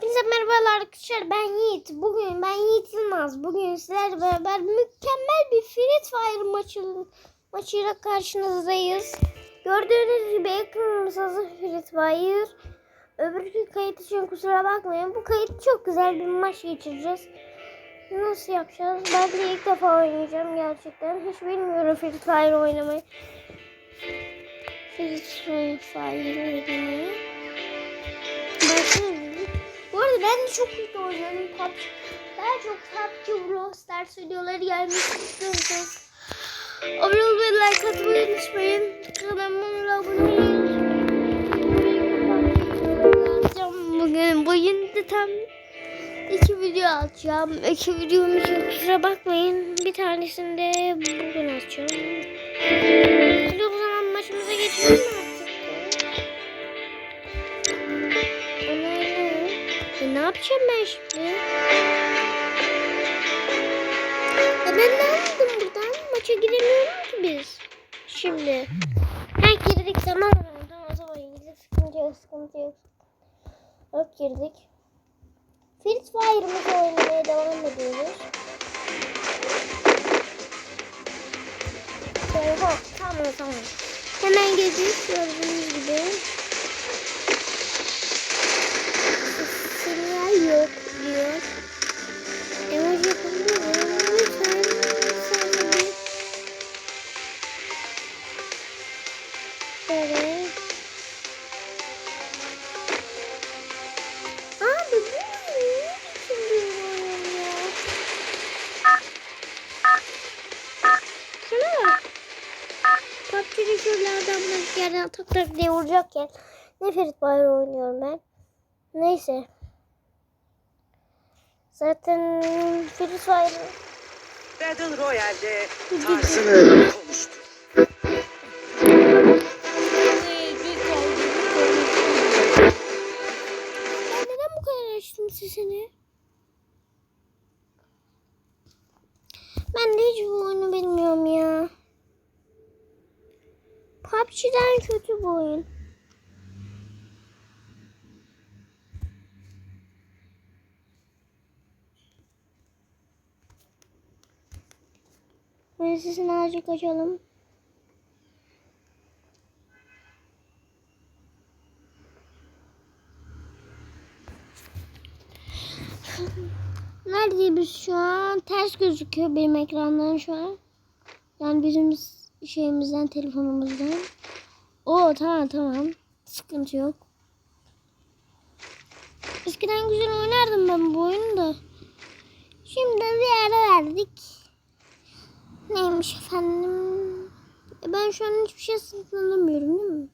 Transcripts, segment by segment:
Hepinize merhabalar arkadaşlar ben Yiğit. Bugün ben Yiğit Yılmaz. Bugün sizlerle beraber mükemmel bir Free Fire maçı, maçıyla karşınızdayız. Gördüğünüz gibi ekranımız hazır Free Fire. Öbür kayıt için kusura bakmayın. Bu kayıt çok güzel bir maç geçireceğiz. Nasıl yapacağız? Ben de ilk defa oynayacağım gerçekten. Hiç bilmiyorum Free Fire oynamayı. Free Fire oynamayı. Arada ben de çok kötü oynuyorum PUBG. Daha çok PUBG Brawl Stars videoları gelmesi istiyorsanız abone olmayı, like atmayı unutmayın. Kanalıma abone olmayı Bugün bugün tam iki video atacağım. İki videom için kusura bakmayın. Bir tanesini de bugün atacağım. Hadi o zaman maçımıza geçelim mi yapacağım ben şimdi? E ben ne yaptım buradan? Maça giremiyorum ki biz. Şimdi. Ha girdik tamam mı? O zaman girdik. Sıkıntı yok sıkıntı yok. Yok girdik. Free Fire'ımızı oynamaya devam ediyoruz. Oha tamam tamam. Hemen girdik gördüğünüz gibi. Yok diyor. Emoji yapabilir miyim? Lütfen. Sadece. Böyle. Abi bu ne biçim bir oyun ya? Şuna bak. PUBG'de şöyle adamlar yerden tak tak diye vuracakken ne Ferit Bayır oynuyorum ben. Neyse. Zaten Free Fire Battle Royale'de tarzını konuştu. Ben neden bu kadar açtım sesini? Ben de hiç bu oyunu bilmiyorum ya. PUBG'den kötü bu oyun. Ben sesini azıcık açalım. Neredeyiz biz şu an? Ters gözüküyor benim ekrandan şu an. Yani bizim şeyimizden, telefonumuzdan. Oo tamam tamam. Sıkıntı yok. Eskiden güzel oynardım ben bu oyunu da. Şimdi bir ara verdik. Neymiş efendim? E ben şu an hiçbir şey anlamıyorum değil mi?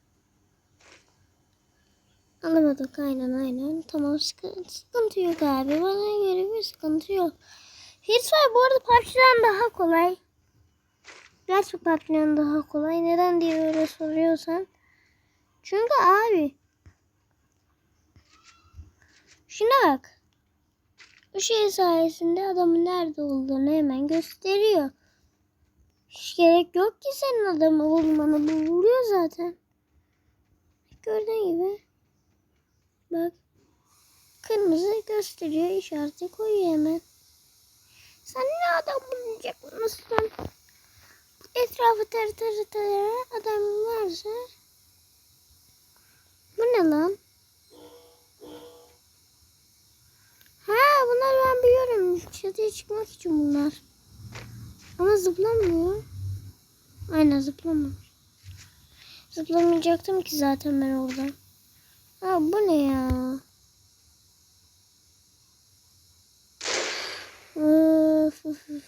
Anlamadık aynen aynen. Tamam sıkıntı, sıkıntı yok abi. Bana göre bir sıkıntı yok. Hitfire bu arada PUBG'den daha kolay. Gerçek PUBG'den daha kolay. Neden diye öyle soruyorsan. Çünkü abi. Şuna bak. Bu şey sayesinde adamın nerede olduğunu hemen gösteriyor. Hiç gerek yok ki senin adamı bulmanı. Bu buluyor zaten. Gördüğün gibi. Bak. Kırmızı gösteriyor işareti koyuyor hemen. Sen ne adam bulacak mısın? Etrafı tarı tarı tarı adam varsa. Bu ne lan? Ha bunlar ben biliyorum. Çatıya çıkmak için bunlar. Ama zıplamıyor. Aynen zıplamıyor. Zıplamayacaktım ki zaten ben oradan. Ha bu ne ya? Öf, öf, öf.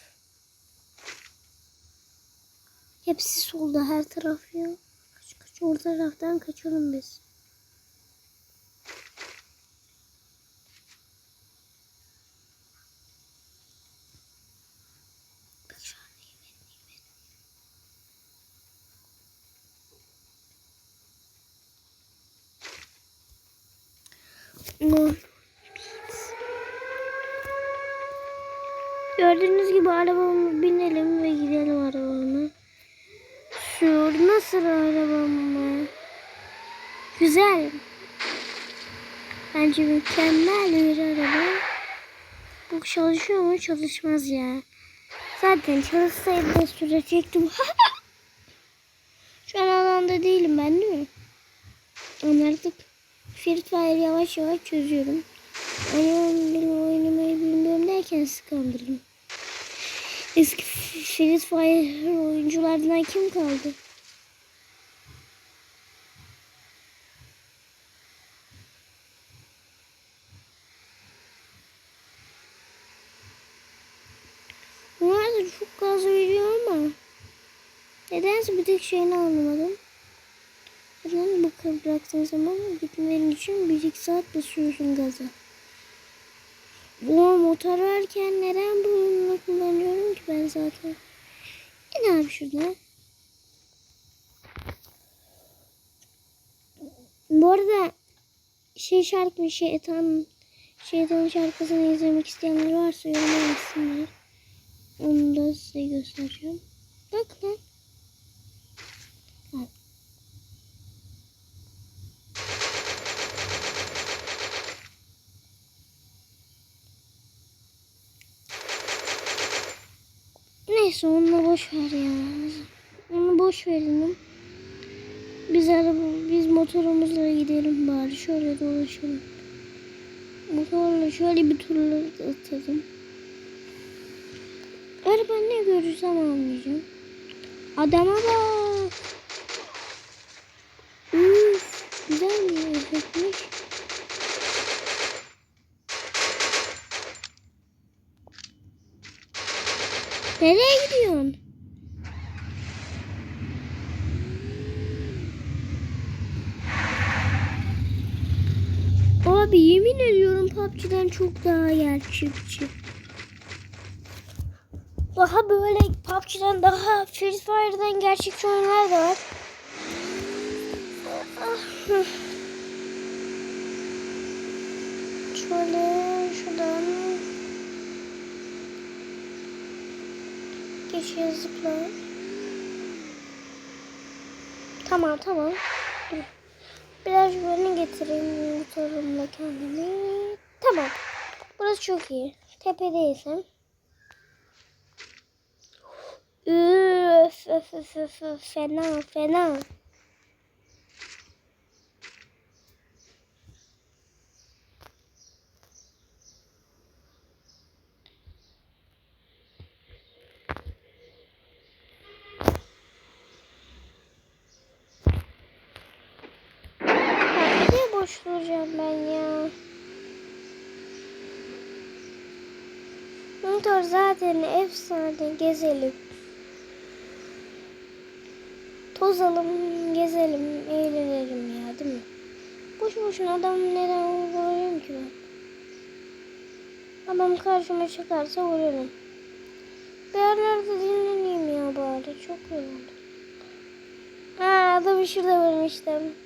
Hepsi solda her taraf ya. Kaç kaç o taraftan kaçalım biz. Bak şu an iyi verin, iyi verin. No. Gördüğünüz gibi arabama binelim ve gidelim arabama. Şu nasıl arabam mı? Güzel. Bence mükemmel bir araba. Bu çalışıyor mu? Çalışmaz ya. Zaten çalışsaydı da sürecektim. Şu an alanda değilim ben değil mi? Artık Free Fire yavaş yavaş çözüyorum. Oyun oynamayı bilmiyorum derken sıkandırdım. Eski Free Fire oyunculardan kim kaldı? Bunlar da çok gaz veriyor ama nedense bir tek şeyini anlamadım. Neden bu kadar bıraktığın zaman gitmenin için bir iki saat basıyorsun gaza. Bu motor varken neden bunu kullanıyorum ki ben zaten? E ne abi şurada? Bu arada şey şarkı şeytan şeytan şarkısını izlemek isteyenler varsa yoruma yazsınlar. Onu da size göstereceğim. Bak lan. Neyse onu boş ver ya. Onu boş verelim. Biz araba, biz motorumuzla gidelim bari. Şöyle dolaşalım. Motorla şöyle bir turla atalım. Araba ne görürsem almayacağım. Adama bak. Üf, güzel bir efektmiş. Nereye gidiyorsun? Abi yemin ediyorum PUBG'den çok daha gerçekçi. Daha böyle PUBG'den daha Free Fire'dan gerçekçi oyunlar da var. Ah. Şöyle şuradan geçiyor zıpla. Tamam tamam. Biraz güvenli getireyim motorumla kendimi. Tamam. Burası çok iyi. Tepedeysem. Üf, öf, öf, öf, fena, fena. Ya Duracağım ben ya? Motor zaten efsane gezelim. Tozalım, gezelim, eğlenelim ya değil mi? Boş boşuna adam neden vuruyorum ki ben? Adam karşıma çıkarsa vururum. Bir yerlerde dinleneyim ya bari. Çok yoruldum. Ha adamı şurada vermiştim.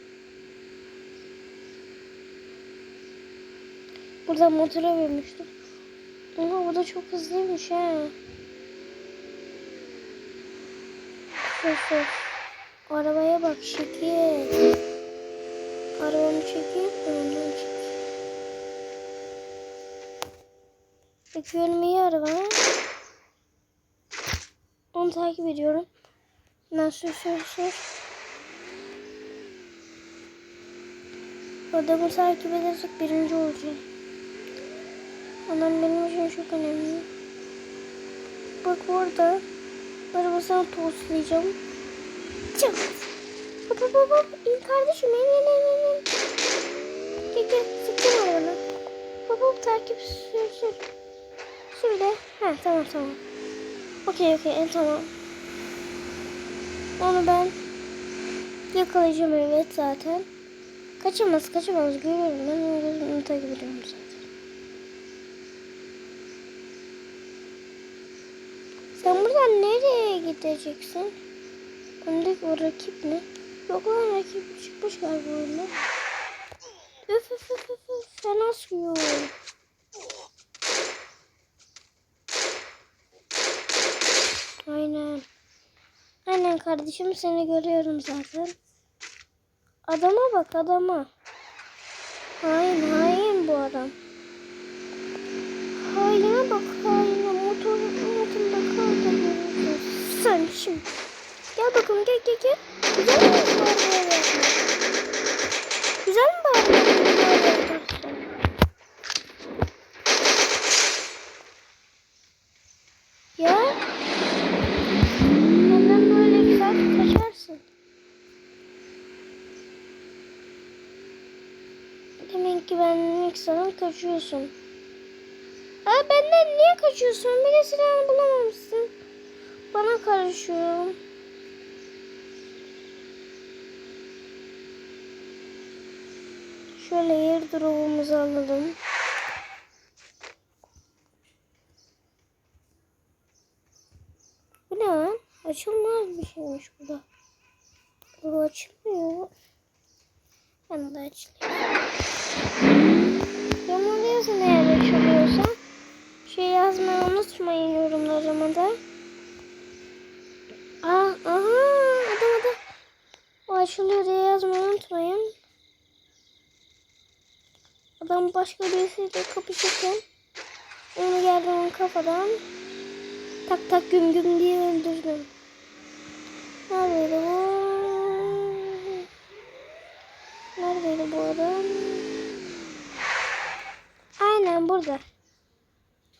Burada motora vermiştim. Ama bu da çok hızlıymış ha. Sus sus. Arabaya bak şekil. Arabamı çekeyim. Ondan çekeyim. Bakıyorum iyi araba. Onu takip ediyorum. Ben sür sür sür. Adamı takip edersek birinci olacağım. Adam benim için çok önemli. Bak orada. Arabasını toslayacağım. Çık. Hop hop hop. İn kardeşim in in in. in. Gel gel. Sıktım arabanı. Hop hop takip sür sür. Sür de. Ha tamam tamam. Okey okey en tamam. Onu ben yakalayacağım evet zaten. Kaçamaz kaçamaz görüyorum ben onu takip ediyorum zaten. Sen buradan nereye gideceksin? Öndeki o rakip ne? Yok lan rakip çıkmış galiba oyunda. Üf üf üf üf üf fena. Aynen. Aynen kardeşim seni görüyorum zaten. Adama bak adama. Hain hain. adam. Haline bak haline Şimdi. Gel bakalım gel gel gel. Güzel mi arabayı yapmak? Güzel mi arabayı yapmak? Ya. Benden böyle güzel kaçarsın. Demek ki ben ilk kaçıyorsun. Aa benden niye kaçıyorsun? Bir de silahını bulamamışsın. Bana karışıyor. Şöyle yer drop'umuzu alalım. Bu ne lan? Açılmaz bir şeymiş bu da. Bu açılmıyor. Ben de açılıyor. Yorumlarıyorsan eğer açılıyorsa şey yazmayı unutmayın yorumlarıma da. Aa, aha adam adam. Açılıyor diye yazmayı unutmayın. Adam başka birisiyle kapışırken onu geldi onun kafadan tak tak güm güm diye öldürdüm. Neredeydi bu? Neredeydi bu adam? Aynen burada.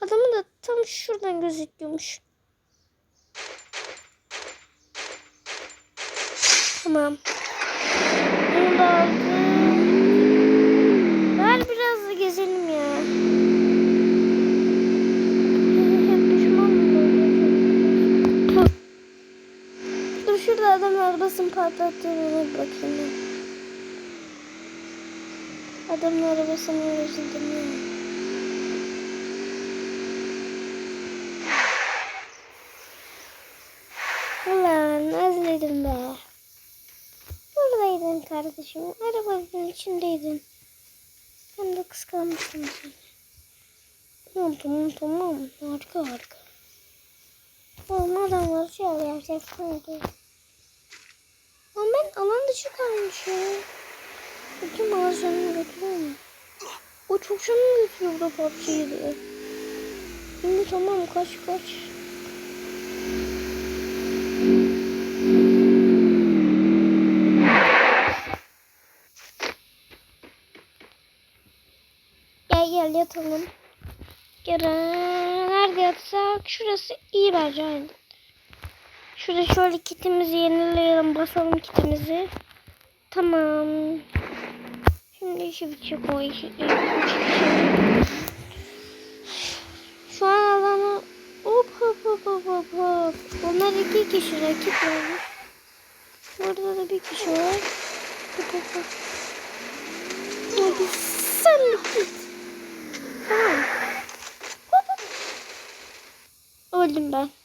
Adamı da tam şuradan gözüküyormuş. Tamam. Bunu da aldım. Ver biraz da gezelim ya. Dur şurada adam arabasını patlattığına bir bakayım. Adamın arabasını özledim ya. Kardeşim. Arabanın içindeydin. Ben de kıskanmıştım seni. Tamam tamam tamam. Harika harika. Adamlar şey gerçekten. Ama ben alan dışı kalmışım. Bütün ağaçlarını götürüyor mu? O çok canını götürüyor da PUBG'yi diye. Şimdi tamam kaç kaç. Yatalım. Gel nerede yatsak? Şurası iyi bence aynen. Şurada şöyle kitimizi yenileyelim. Basalım kitimizi. Tamam. Şimdi işi bitecek o işi. Şu an alanı hop hop hop hop hop hop. Onlar iki kişi rakip olmuş. Burada da bir kişi var. Hop hop hop. Hadi sen de git. Tamam.